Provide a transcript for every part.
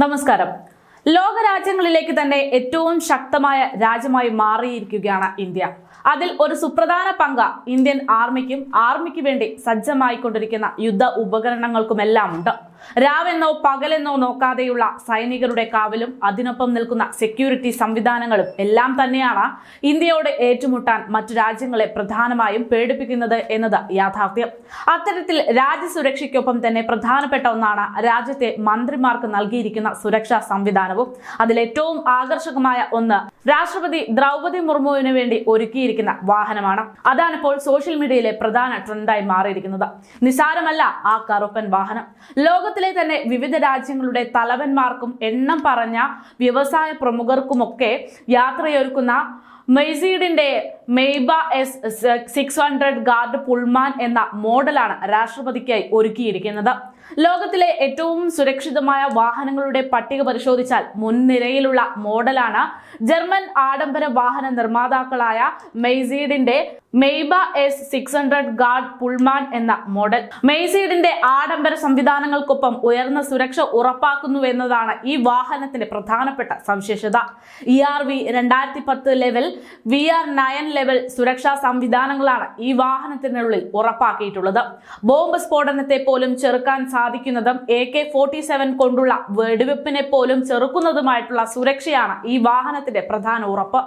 നമസ്കാരം. ലോകരാജ്യങ്ങളിലേക്ക് തന്നെ ഏറ്റവും ശക്തമായ രാജ്യമായി മാറിയിരിക്കുകയാണ് ഇന്ത്യ. അതിൽ ഒരു സുപ്രധാന പങ്ക ഇന്ത്യൻ ആർമിക്കും ആർമിക്ക് വേണ്ടി സജ്ജമായിക്കൊണ്ടിരിക്കുന്ന യുദ്ധ ഉപകരണങ്ങൾക്കുമെല്ലാം ഉണ്ട്. രാവെന്നോ പകലെന്നോ നോക്കാതെയുള്ള സൈനികരുടെ കാവലും അതിനൊപ്പം നിൽക്കുന്ന സെക്യൂരിറ്റി സംവിധാനങ്ങളും എല്ലാം തന്നെയാണ് ഇന്ത്യയോട് ഏറ്റുമുട്ടാൻ മറ്റു രാജ്യങ്ങളെ പ്രധാനമായും പേടിപ്പിക്കുന്നത് എന്നത് യാഥാർത്ഥ്യം. അത്തരത്തിൽ രാജ്യസുരക്ഷയ്ക്കൊപ്പം തന്നെ പ്രധാനപ്പെട്ട ഒന്നാണ് രാജ്യത്തെ മന്ത്രിമാർക്ക് നൽകിയിരിക്കുന്ന സുരക്ഷാ സംവിധാനവും. അതിലേറ്റവും ആകർഷകമായ ഒന്ന് രാഷ്ട്രപതി ദ്രൗപദി മുർമുവിന് വേണ്ടി ഒരുക്കിയിരിക്കുന്ന വാഹനമാണ്. അതാണിപ്പോൾ സോഷ്യൽ മീഡിയയിലെ പ്രധാന ട്രെൻഡായി മാറിയിരിക്കുന്നത്. നിസാരമല്ല ആ കറുപ്പൻ വാഹനം. ലോകത്തിലെ തന്നെ വിവിധ രാജ്യങ്ങളുടെ തലവന്മാർക്കും എണ്ണം പറഞ്ഞ വ്യവസായ പ്രമുഖർക്കുമൊക്കെ യാത്രയൊരുക്കുന്ന മെയ്സീഡിന്റെ Maybach S six hundred guard Pullman എന്ന മോഡലാണ് രാഷ്ട്രപതിക്കായി ഒരുക്കിയിരിക്കുന്നത്. ലോകത്തിലെ ഏറ്റവും സുരക്ഷിതമായ വാഹനങ്ങളുടെ പട്ടിക പരിശോധിച്ചാൽ മുൻനിരയിലുള്ള മോഡലാണ് ജർമ്മൻ ആഡംബര വാഹന നിർമ്മാതാക്കളായ മെയ്സീഡിന്റെ Maybach S six hundred guard Pullman എന്ന മോഡൽ. മെയ്സീഡിന്റെ ആഡംബര സംവിധാനങ്ങൾക്കൊപ്പം ഉയർന്ന സുരക്ഷ ഉറപ്പാക്കുന്നു എന്നതാണ് ഈ വാഹനത്തിന്റെ പ്രധാനപ്പെട്ട സവിശേഷത. ഇ ആർ വി രണ്ടായിരത്തി പത്ത് level V R nine level സുരക്ഷാ സംവിധാനങ്ങളാണ് ഈ വാഹനത്തിനുള്ളിൽ ഉറപ്പാക്കിയിട്ടുള്ളത്. ബോംബ് സ്ഫോടനത്തെ പോലും ചെറുക്കാൻ സാധിക്കുന്നതും എ കെ ഫോർട്ടി സെവൻ കൊണ്ടുള്ള വെടിവെപ്പിനെ പോലും ചെറുക്കുന്നതുമായിട്ടുള്ള സുരക്ഷയാണ് ഈ വാഹനത്തിന്റെ പ്രധാന ഉറപ്പ്.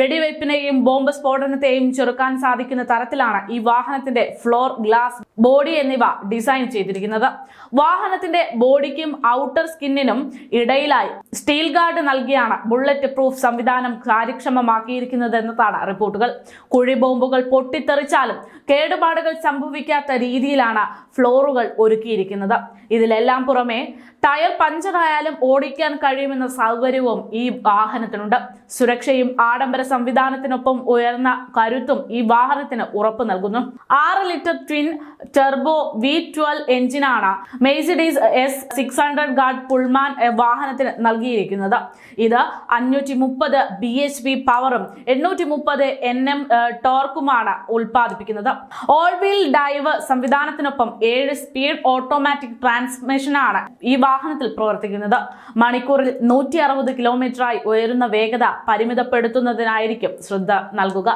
വെടിവെപ്പിനെയും ബോംബ് സ്ഫോടനത്തെയും ചെറുക്കാൻ സാധിക്കുന്ന തരത്തിലാണ് ഈ വാഹനത്തിന്റെ ഫ്ലോർ ഗ്ലാസ് ബോഡി എന്നിവ ഡിസൈൻ ചെയ്തിരിക്കുന്നത്. വാഹനത്തിന്റെ ബോഡിക്കും ഔട്ടർ സ്കിന്നിനും ഇടയിലായി സ്റ്റീൽ ഗാർഡ് നൽകിയാണ് ബുള്ളറ്റ് പ്രൂഫ് സംവിധാനം കാര്യക്ഷമമാക്കിയിരിക്കുന്നത് എന്നതാണ് റിപ്പോർട്ടുകൾ. കുഴി ബോംബുകൾ പൊട്ടിത്തെറിച്ചാലും കേടുപാടുകൾ സംഭവിക്കാത്ത രീതിയിലാണ് ഫ്ലോറുകൾ ഒരുക്കിയിരിക്കുന്നത്. ഇതിലെല്ലാം പുറമെ ടയർ പഞ്ചറായാലും ഓടിക്കാൻ കഴിയുമെന്ന സൗകര്യവും ഈ വാഹനത്തിനുണ്ട്. സുരക്ഷയും ആഡംബര സംവിധാനത്തിനൊപ്പം ഉയർന്ന കരുത്തും ഈ വാഹനത്തിന് ഉറപ്പ് നൽകുന്നു. ആറ് litre twin turbo V twelve എഞ്ചിനാണ് Mercedes S six hundred guard Pullman വാഹനത്തിന് നൽകിയിരിക്കുന്നത്. ഇത് അഞ്ഞൂറ്റി മുപ്പത് ബി എച്ച് പി പവറും എണ്ണൂറ്റി മുപ്പത് എൻ എം ടോർക്കുമാണ് ഉൽപ്പാദിപ്പിക്കുന്നത്. ഓൾ വീൽ ഡൈവ് സംവിധാനത്തിനൊപ്പം ഏഴ് സ്പീഡ് ഓട്ടോമാറ്റിക് ട്രാൻസ്മിഷനാണ് ഈ വാഹനത്തിൽ പ്രവർത്തിക്കുന്നത്. മണിക്കൂറിൽ നൂറ്റി അറുപത് കിലോമീറ്ററായി ഉയരുന്ന വേഗത പരിമിതപ്പെടുത്തുന്നതിനായിരിക്കും ശ്രദ്ധ നൽകുക.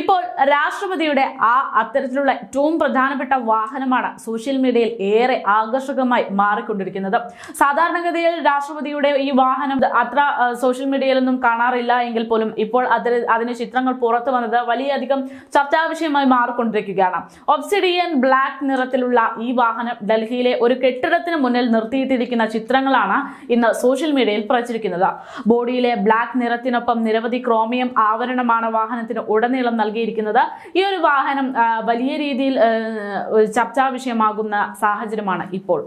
ഇപ്പോൾ രാഷ്ട്രപതിയുടെ ആ അത്തരത്തിലുള്ള ഏറ്റവും പ്രധാനപ്പെട്ട വാഹനമാണ് സോഷ്യൽ മീഡിയയിൽ ഏറെ ആകർഷകമായി മാറിക്കൊണ്ടിരിക്കുന്നത്. സാധാരണഗതിയിൽ രാഷ്ട്രപതിയുടെ ഈ വാഹനം അത്ര സോഷ്യൽ മീഡിയയിലൊന്നും കാണാറില്ല എങ്കിൽ പോലും ഇപ്പോൾ അതിൽ അതിന് ചിത്രങ്ങൾ പുറത്തു വന്നത് വലിയധികം ചർച്ചാ വിഷയമായി മാറിക്കൊണ്ടിരിക്കുകയാണ്. ഒബ്സിഡിയൻ ബ്ലാക്ക് നിറത്തിലുള്ള ഈ വാഹനം ഡൽഹിയിലെ ഒരു കെട്ടിടത്തിന് മുന്നിൽ നിർത്തിയിട്ടിരിക്കുന്ന ചിത്രങ്ങളാണ് ഇന്ന് സോഷ്യൽ മീഡിയയിൽ പ്രചരിക്കുന്നത്. ബോഡിയിലെ ബ്ലാക്ക് നിറത്തിനൊപ്പം നിരവധി ക്രോമിയം ആവരണമാണ് വാഹനത്തിന് ഉടനീളം നൽകിയിരിക്കുന്നത്. ഈ ഒരു വാഹനം വലിയ രീതിയിൽ ഒരു ചർച്ചാ വിഷയമാകുന്ന സാഹചര്യമാണ് ഇപ്പോൾ.